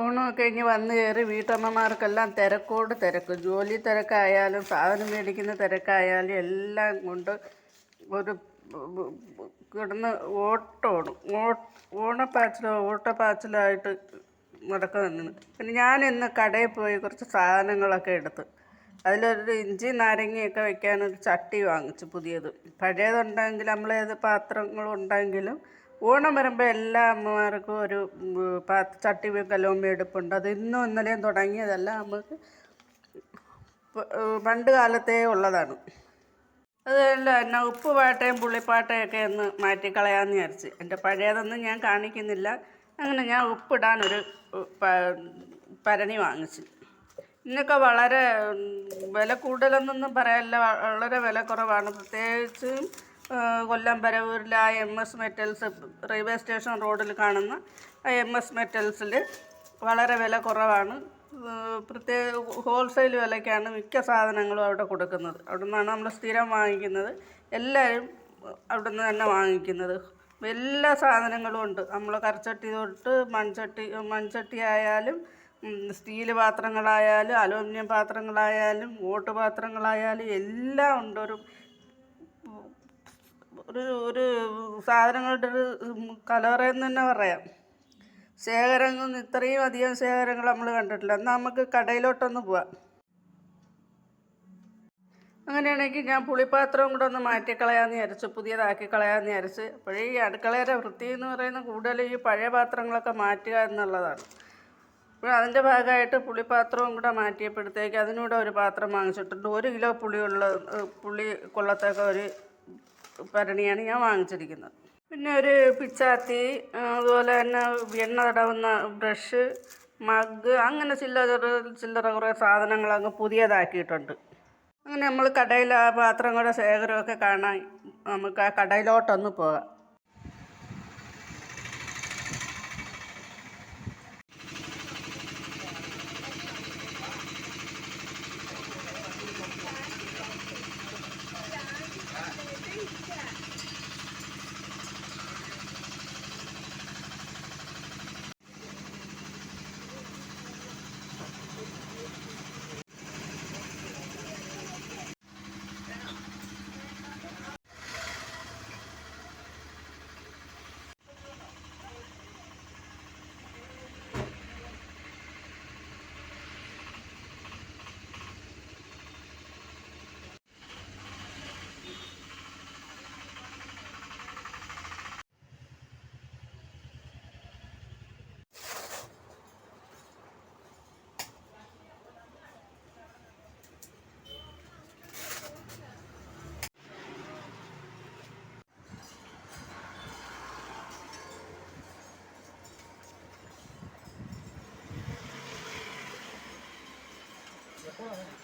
ഓണമൊക്കെ കഴിഞ്ഞ് വന്നു കയറി വീട്ടമ്മമാർക്കെല്ലാം തിരക്കോട് തിരക്ക്. ജോലി തിരക്കായാലും സാധനം മേടിക്കുന്ന തിരക്കായാലും എല്ലാം കൊണ്ട് ഒരു കിടന്ന് ഓട്ടമാണ് ഓ ഓണപ്പാച്ചിലോ ഓട്ടപ്പാച്ചിലായിട്ട് നടക്കുന്നു പിന്നെ ഞാൻ ഇന്ന് കടയിൽ പോയി കുറച്ച് സാധനങ്ങളൊക്കെ എടുത്ത്. അതിലൊരു ഇഞ്ചി നാരങ്ങയൊക്കെ വെക്കാനൊരു ചട്ടി വാങ്ങിച്ചു പുതിയത്. പഴയതുണ്ടെങ്കിൽ നമ്മളേത് പാത്രങ്ങളുണ്ടെങ്കിലും ഓണം വരുമ്പോൾ എല്ലാ അമ്മമാർക്കും ഒരു ഉം, പാ- ചട്ടി വെക്കലും എടുപ്പുണ്ട്. അത് ഇന്നും ഇന്നലെയും തുടങ്ങിയതല്ല. നമുക്ക് പണ്ട് കാലത്തേ ഉള്ളതാണ്. അതല്ല എന്നാ ഉപ്പ് പാട്ടയും പുള്ളിപ്പാട്ടയൊക്കെ ഒന്ന് മാറ്റിക്കളയാമെന്ന് വിചാരിച്ച്. എന്റെ പഴയതൊന്നും ഞാൻ കാണിക്കുന്നില്ല. അങ്ങനെ ഞാൻ ഉപ്പിടാനൊരു പരണി വാങ്ങിച്ചു. ഇന്നൊക്കെ വളരെ വില കൂടുതലെന്നൊന്നും പറയാനില്ല. വളരെ വില കുറവാണ്. പ്രത്യേകിച്ച് കൊല്ലം പരവൂരിലെ ആ M S metals railway station റോഡിൽ കാണുന്ന ആ എം എസ് മെറ്റൽസിൽ വളരെ വില കുറവാണ്. പ്രത്യേക ഹോൾസെയിൽ വിലയ്ക്കാണ് മിക്ക സാധനങ്ങളും അവിടെ കൊടുക്കുന്നത്. അവിടെ നിന്നാണ് നമ്മൾ സ്ഥിരം വാങ്ങിക്കുന്നത്. എല്ലാവരും അവിടെ നിന്ന് തന്നെ വാങ്ങിക്കുന്നത്. എല്ലാ സാധനങ്ങളും ഉണ്ട്. നമ്മൾ കരച്ചട്ടി തൊട്ട് മൺചട്ടി മൺചട്ടി ആയാലും സ്റ്റീൽ പാത്രങ്ങളായാലും അലുമിനിയം പാത്രങ്ങളായാലും ഓട്ട് പാത്രങ്ങളായാലും എല്ലാം ഉണ്ട്. ഒരു ഒരു ഒരു സാധനങ്ങളുടെ ഒരു കലവറയെന്ന് തന്നെ പറയാം. ശേഖരങ്ങൾ ഇത്രയും അധികം ശേഖരങ്ങൾ നമ്മൾ കണ്ടിട്ടില്ല. എന്നാൽ നമുക്ക് കടയിലോട്ടൊന്ന് പോവാം. അങ്ങനെയാണെങ്കിൽ ഞാൻ പുളിപ്പാത്രവും കൂടെ ഒന്ന് മാറ്റിക്കളയാന്ന് വിചാരിച്ചു പുതിയതാക്കി കളയാന്ന് വിചാരിച്ച്. അപ്പോഴേ ഈ അടുക്കളയുടെ വൃത്തി എന്ന് പറയുന്ന കൂടുതൽ ഈ പഴയ പാത്രങ്ങളൊക്കെ മാറ്റുക എന്നുള്ളതാണ്. അപ്പോൾ അതിന്റെ ഭാഗമായിട്ട് പുളിപ്പാത്രവും കൂടെ മാറ്റിയപ്പോഴത്തേക്ക് അതിനൂടെ ഒരു പാത്രം വാങ്ങിച്ചിട്ടുണ്ട്. ഒരു കിലോ പുളിയുള്ള പുളി കൊള്ളത്തക്ക ഒരു ഭരണിയാണ് ഞാൻ വാങ്ങിച്ചിരിക്കുന്നത്. പിന്നെ ഒരു പിച്ചാത്തി അതുപോലെ തന്നെ എണ്ണ തടവുന്ന ബ്രഷ് മഗ് അങ്ങനെ ചില്ലറ ചില്ലറ കുറേ സാധനങ്ങളങ്ങ് പുതിയതാക്കിയിട്ടുണ്ട്. അങ്ങനെ നമ്മൾ കടയിൽ ആ പാത്രങ്ങളുടെ ശേഖരമൊക്കെ കാണാൻ നമുക്ക് ആ കടയിലോട്ടൊന്ന് പോകാം. Agora, né?